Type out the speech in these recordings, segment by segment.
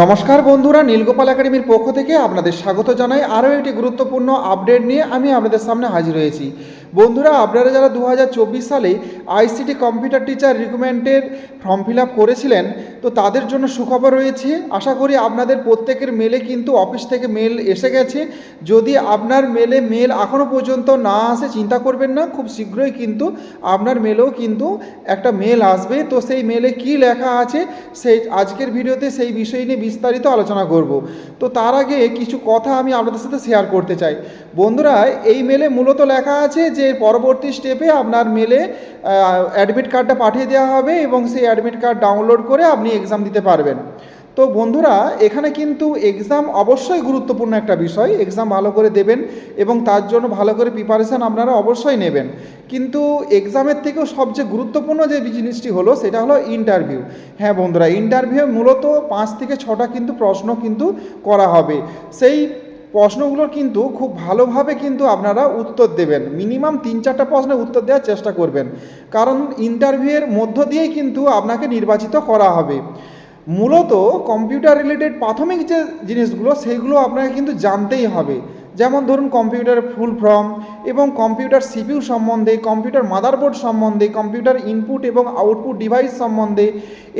নমস্কার বন্ধুরা, নীলগোপাল একাডেমির পক্ষ থেকে আপনাদের স্বাগত জানাই আরও একটি গুরুত্বপূর্ণ আপডেট নিয়ে আমি আপনাদের সামনে হাজির হয়েছি। বন্ধুরা, আপনারা যারা দু হাজার চব্বিশ সালে আইসিটি কম্পিউটার টিচার রিক্রুটমেন্টের ফর্ম ফিল আপ করেছিলেন, তো তাদের জন্য সুখবর রয়েছে। আশা করি আপনাদের প্রত্যেকের মেলে কিন্তু অফিস থেকে মেল এসে গেছে। যদি আপনার মেলে মেল এখনও পর্যন্ত না আসে, চিন্তা করবেন না, খুব শীঘ্রই কিন্তু আপনার মেলেও কিন্তু একটা মেল আসবে। তো সেই মেলে কি লেখা আছে, সেই আজকের ভিডিওতে সেই বিষয় নিয়ে বিস্তারিত আলোচনা করব। তো তার আগে কিছু কথা আমি আপনাদের সাথে শেয়ার করতে চাই। বন্ধুরা, এই মেলে মূলত লেখা আছে যে পরবর্তী স্টেপে আপনার মেলে অ্যাডমিট কার্ডটা পাঠিয়ে দেওয়া হবে এবং সেই অ্যাডমিট কার্ড ডাউনলোড করে আপনি এক্সাম দিতে পারবেন। তো বন্ধুরা, এখানে কিন্তু এক্সাম অবশ্যই গুরুত্বপূর্ণ একটা বিষয়। এক্সাম ভালো করে দেবেন এবং তার জন্য ভালো করে প্রিপারেশান আপনারা অবশ্যই নেবেন। কিন্তু এক্সামের থেকেও সবচেয়ে গুরুত্বপূর্ণ যে জিনিসটি হলো, সেটা হলো ইন্টারভিউ হ্যাঁ বন্ধুরা ইন্টারভিউ মূলত পাঁচ থেকে ছটা কিন্তু প্রশ্ন কিন্তু করা হবে। সেই প্রশ্নগুলোর কিন্তু খুব ভালোভাবে কিন্তু আপনারা উত্তর দেবেন। মিনিমাম তিন চারটা প্রশ্নের উত্তর দেওয়ার চেষ্টা করবেন। কারণ ইন্টারভিউয়ের মধ্য দিয়েই কিন্তু আপনাকে নির্বাচিত করা হবে। মূলত কম্পিউটার রিলেটেড প্রাথমিক যে জিনিসগুলো সেইগুলো আপনাকে কিন্তু জানতেই হবে। যেমন ধরুন কম্পিউটারের ফুল ফর্ম এবং কম্পিউটার সিপিউ সম্বন্ধে কম্পিউটার মাদারবোর্ড সম্বন্ধে কম্পিউটার ইনপুট এবং আউটপুট ডিভাইস সম্বন্ধে,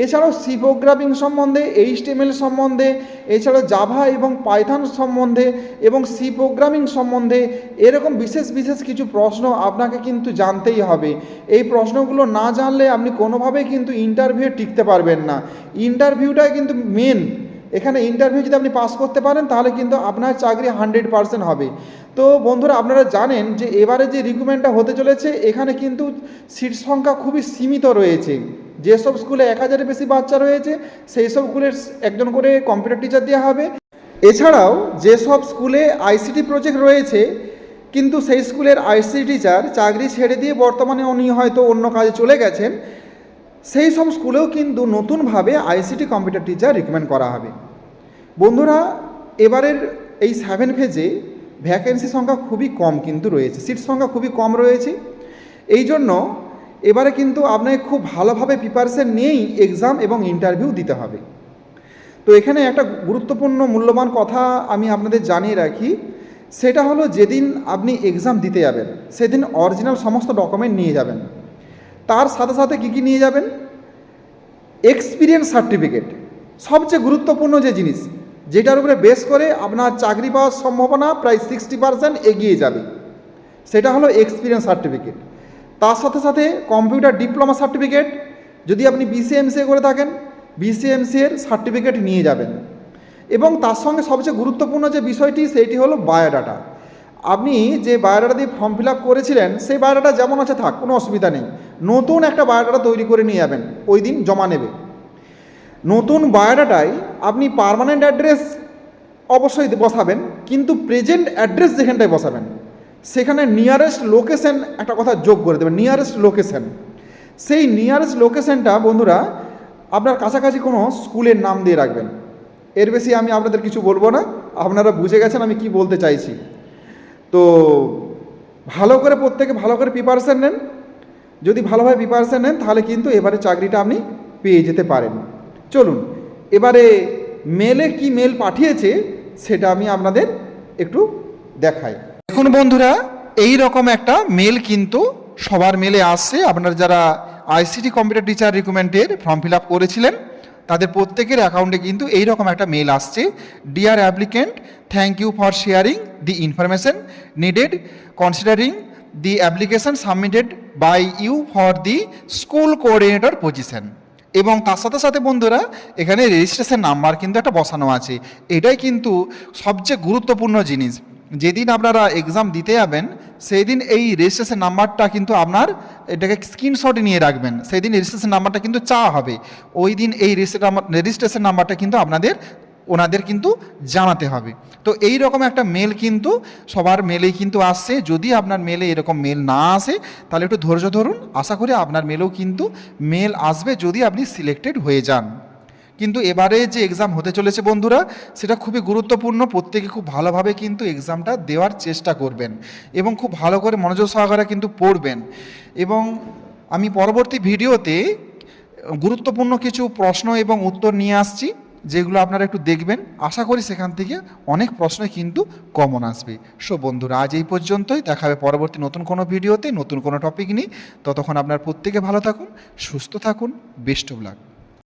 এছাড়াও সি প্রোগ্রামিং সম্বন্ধে এইচটিএমএল সম্বন্ধে, এছাড়াও জাভা এবং পাইথন সম্বন্ধে এবং সি প্রোগ্রামিং সম্বন্ধে এরকম বিশেষ বিশেষ কিছু প্রশ্ন আপনাকে কিন্তু জানতেই হবে। এই প্রশ্নগুলো না জানলে আপনি কোনোভাবেই কিন্তু ইন্টারভিউ টিকতে পারবেন না। ইন্টারভিউটাই কিন্তু মেন এখানে ইন্টারভিউ যদি আপনি পাস করতে পারেন, তাহলে কিন্তু আপনার চাকরি হান্ড্রেড পারসেন্ট হবে। তো বন্ধুরা, আপনারা জানেন যে এবারে যে রিক্রুটমেন্টটা হতে চলেছে, এখানে কিন্তু সিট সংখ্যা খুবই সীমিত রয়েছে। যেসব স্কুলে এক হাজারের বেশি বাচ্চা রয়েছে, সেই সব স্কুলের একজন করে কম্পিউটার টিচার দেওয়া হবে। এছাড়াও যেসব স্কুলে আইসিটি প্রজেক্ট রয়েছে, কিন্তু সেই স্কুলের আইসিটি টিচার চাকরি ছেড়ে দিয়ে বর্তমানে উনি হয়তো অন্য কাজে চলে গেছেন। সেই সব স্কুলেও কিন্তু নতুনভাবে আইসিটি কম্পিউটার টিচার রিকমেন্ড করা হবে। বন্ধুরা, এবারের এই সেভেন ফেজে ভ্যাকেন্সি সংখ্যা খুবই কম কিন্তু রয়েছে সিট সংখ্যা খুবই কম রয়েছে। এই জন্য এবারে কিন্তু আপনাকে খুব ভালোভাবে প্রিপারেশন নিয়েই এক্সাম এবং ইন্টারভিউ দিতে হবে। তো এখানে একটা গুরুত্বপূর্ণ মূল্যবান কথা আমি আপনাদের জানিয়ে রাখি, সেটা হলো যেদিন আপনি এক্সাম দিতে যাবেন, সেদিন অরিজিনাল সমস্ত ডকুমেন্ট নিয়ে যাবেন। তার সাথে সাথে কী কী নিয়ে যাবেন? এক্সপিরিয়েন্স সার্টিফিকেট সবচেয়ে গুরুত্বপূর্ণ যে জিনিস, যেটার উপরে বেস করে আপনার চাকরি পাওয়ার সম্ভাবনা প্রায় সিক্সটি পারসেন্ট এগিয়ে যাবে, সেটা হলো এক্সপিরিয়েন্স সার্টিফিকেট তার সাথে সাথে কম্পিউটার ডিপ্লোমা সার্টিফিকেট যদি আপনি বিসিএমসিএ করে থাকেন বিসিএমসি এর সার্টিফিকেট নিয়ে যাবেন। এবং তার সঙ্গে সবচেয়ে গুরুত্বপূর্ণ যে বিষয়টি সেইটি হলো বায়োডাটা আপনি যে বায়োডাটা দিয়ে ফর্ম ফিল আপ করেছিলেন, সেই বায়োডাটা যেমন আছে থাক, কোনো অসুবিধা নেই। নতুন একটা বায়োডাটা তৈরি করে নিয়ে যাবেন, ওই দিন জমা নেবে। নতুন বায়োডাটায় আপনি পার্মানেন্ট অ্যাড্রেস অবশ্যই বসাবেন, কিন্তু প্রেজেন্ট অ্যাড্রেস যেখানটায় বসাবেন, সেখানে নিয়ারেস্ট লোকেশন একটা কথা যোগ করে দেবেন নিয়ারেস্ট লোকেশন সেই নিয়ারেস্ট লোকেশনটা বন্ধুরা, আপনার কাছাকাছি কোনো স্কুলের নাম দিয়ে রাখবেন। এর বেশি আমি আপনাদের কিছু বলব না, আপনারা বুঝে গেছেন আমি কি বলতে চাইছি। তো ভালো করে প্রত্যেকে ভালো করে প্রিপারেশান নেন। যদি ভালোভাবে প্রিপারেশান নেন, তাহলে কিন্তু এবারে চাকরিটা আপনি পেয়ে যেতে পারেন। চলুন, এবারে মেলে কি মেল পাঠিয়েছে, সেটা আমি আপনাদের একটু দেখাই। এখন বন্ধুরা এই রকম একটা মেল কিন্তু সবার মেলে আসছে। আপনারা যারা আইসিটি কম্পিউটার টিচার রিক্রুটমেন্টের ফর্ম ফিল আপ করেছিলেন তাদের প্রত্যেকের অ্যাকাউন্টে কিন্তু এই রকম একটা মেল আসছে। Dear applicant thank you for sharing the information needed considering the application submitted by you for the school coordinator position এবং তার সাথে সাথে বন্ধুরা, এখানে রেজিস্ট্রেশন নাম্বার কিন্তু একটা বসানো আছে। এটাই কিন্তু সবচেয়ে গুরুত্বপূর্ণ জিনিস। যেদিন আপনারা এক্সাম দিতে যাবেন সেই দিন এই রেজিস্ট্রেশন নাম্বারটা কিন্তু আপনার এটাকে স্ক্রিনশট নিয়ে রাখবেন। সেই দিন রেজিস্ট্রেশন নাম্বারটা কিন্তু চাওয়া হবে। ওই দিন এই রেজিস্ট্রেশন নাম্বারটা কিন্তু আপনাদের, ওনাদের কিন্তু জানাতে হবে। তো এই রকম একটা মেল কিন্তু সবার মেলেই কিন্তু আসছে। যদি আপনার মেলে এরকম মেল না আসে, তাহলে একটু ধৈর্য ধরুন। আশা করি আপনার মেলেও কিন্তু মেল আসবে যদি আপনি সিলেক্টেড হয়ে যান। কিন্তু এবারে যে এক্সাম হতে চলেছে বন্ধুরা, সেটা খুবই গুরুত্বপূর্ণ। প্রত্যেকে খুব ভালোভাবে কিন্তু এক্সামটা দেওয়ার চেষ্টা করবেন এবং খুব ভালো করে মনোযোগ সহকারে কিন্তু পড়বেন। এবং আমি পরবর্তী ভিডিওতে গুরুত্বপূর্ণ কিছু প্রশ্ন এবং উত্তর নিয়ে আসছি, যেগুলো আপনারা একটু দেখবেন। আশা করি সেখান থেকে অনেক প্রশ্নই কিন্তু কমন আসবে। সো বন্ধুরা, আজ এই পর্যন্তই। দেখা হবে পরবর্তী নতুন কোনো ভিডিওতে, নতুন কোনো টপিক নিয়ে। ততক্ষণ আপনার প্রত্যেকে ভালো থাকুন, সুস্থ থাকুন বেস্ট অফ লাক